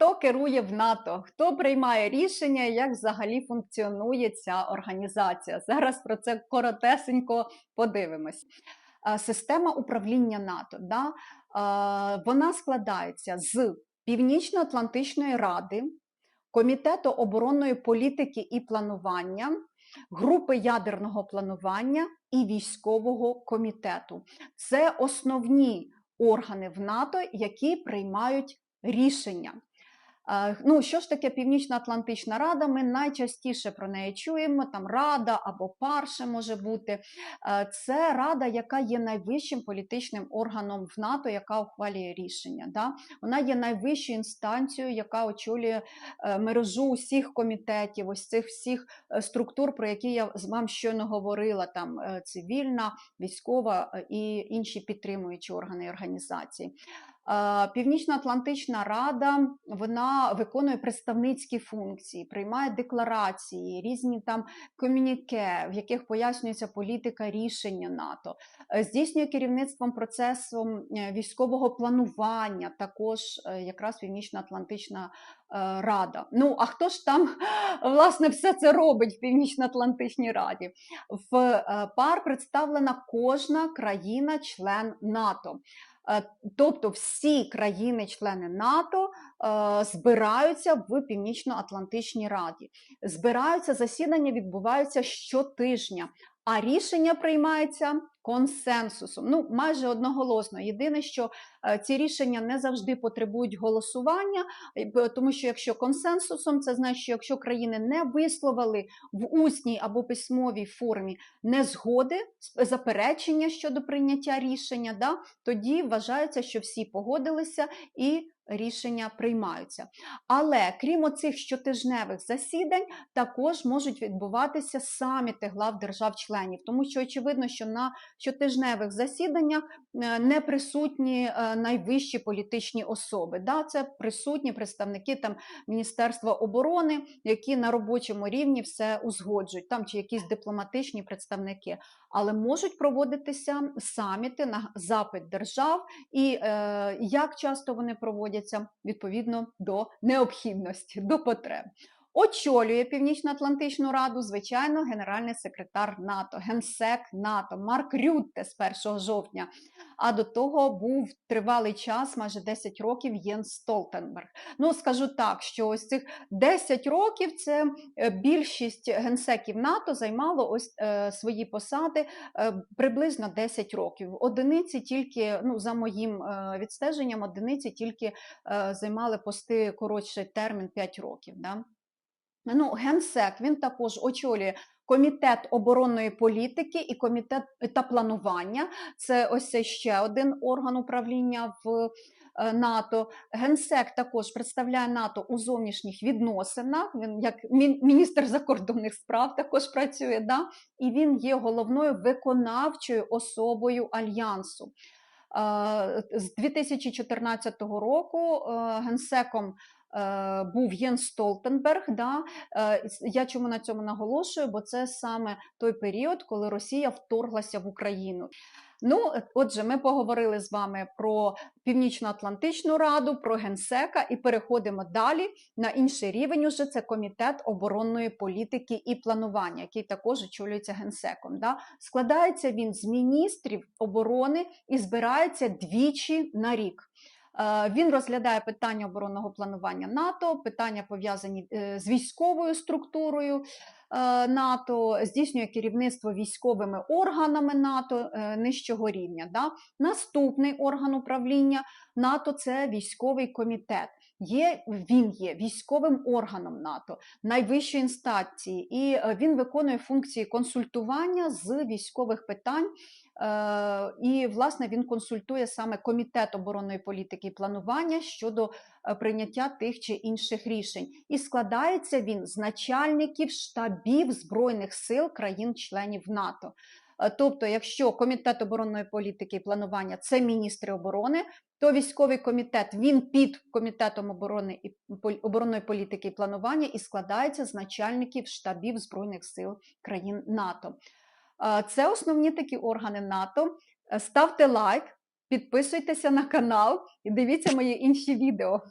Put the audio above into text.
Хто керує в НАТО? Хто приймає рішення, як взагалі функціонує ця організація? Зараз про це коротесенько подивимось. Е, Система управління НАТО да? е, вона складається з Північно-Атлантичної ради, Комітету оборонної політики і планування, групи ядерного планування і військового комітету. Це основні органи в НАТО, які приймають рішення. Ну, що ж таке Північно-Атлантична Рада? Ми найчастіше про неї чуємо. Там Рада або Парше може бути. Це рада, яка є найвищим політичним органом в НАТО, яка ухвалює рішення. Да? Вона є найвищою інстанцією, яка очолює е, мережу усіх комітетів, ось цих всіх е, структур, про які я з вам щойно говорила: там е, цивільна, військова і інші підтримуючі органи і організації. Е, Північно-Атлантична Рада вона виконує представницькі функції, приймає декларації, різні там комюніке, в яких пояснюється політика рішення НАТО, Е, здійснює керівництвом процесом е, військового планування, також якраз Північно-Атлантична Рада. Ну а хто ж там власне все це робить в Північно-Атлантичній Раді? В пар представлена кожна країна-член НАТО. Е, Тобто всі країни-члени НАТО збираються в Північно-Атлантичній Раді. Збираються, засідання відбуваються щотижня, а рішення приймається консенсусом. Ну, майже одноголосно. Єдине, що е, ці рішення не завжди потребують голосування, е, тому що якщо консенсусом, це значить, що якщо країни не висловили в усній або письмовій формі незгоди, заперечення щодо прийняття рішення, да, тоді вважається, що всі погодилися і рішення приймаються. Але крім оцих щотижневих засідань, також можуть відбуватися саміти глав держав-членів, тому що очевидно, що на щотижневих засіданнях е, не присутні е, найвищі політичні особи. Да, це присутні представники там Міністерства оборони, які на робочому рівні все узгоджують, там чи якісь дипломатичні представники. Але можуть проводитися саміти на запит держав, і е, як часто вони проводяться відповідно до необхідності, до потреб. Очолює Північно-Атлантичну раду, звичайно, генеральний секретар НАТО, генсек НАТО Марк Рютте з 1 жовтня. А до того був тривалий час, майже 10 років, Єнс Столтенберг. Ну, скажу так, що ось цих 10 років це е, більшість генсеків НАТО займало ось е, свої посади е, приблизно 10 років. Одиниці тільки, ну за моїм е, відстеженням, одиниці тільки е, займали пости коротший термін 5 років. Да? Ну, генсек він також очолює. Комітет оборонної політики і комітет та планування це ось ще один орган управління в е, НАТО. Генсек також представляє НАТО у зовнішніх відносинах. Він як міністр закордонних справ також працює. Да? І він є головною виконавчою особою альянсу. Е, З 2014 року е, генсеком е, був Єн Столтенберг. Да? Е, Я чому на цьому наголошую? Бо це саме той період, коли Росія вторглася в Україну. Ну, е, отже, ми поговорили з вами про Північно-Атлантичну раду, про генсека і переходимо далі на інший рівень. Уже це комітет оборонної політики і планування, який також очолюється генсеком. Да? Складається він з міністрів оборони і збирається двічі на рік. Е, Він розглядає питання оборонного планування НАТО, питання пов'язані е, з військовою структурою е, НАТО, здійснює керівництво військовими органами НАТО нижчого рівня. Наступний орган управління НАТО це військовий комітет. Є, він є військовим органом НАТО, найвищої інстанції, і е, він виконує функції консультування з військових питань. Е, І, власне, він консультує саме комітет оборонної політики і планування щодо е, прийняття тих чи інших рішень. І складається він з начальників штабів збройних сил країн-членів НАТО. Е, Тобто, якщо комітет оборонної політики і планування це міністри оборони, то військовий комітет він під комітетом оборони і оборонної політики і планування і складається з начальників штабів збройних сил країн НАТО. Е, Це основні такі органи НАТО. Е, Ставте лайк, підписуйтеся на канал і дивіться мої інші відео.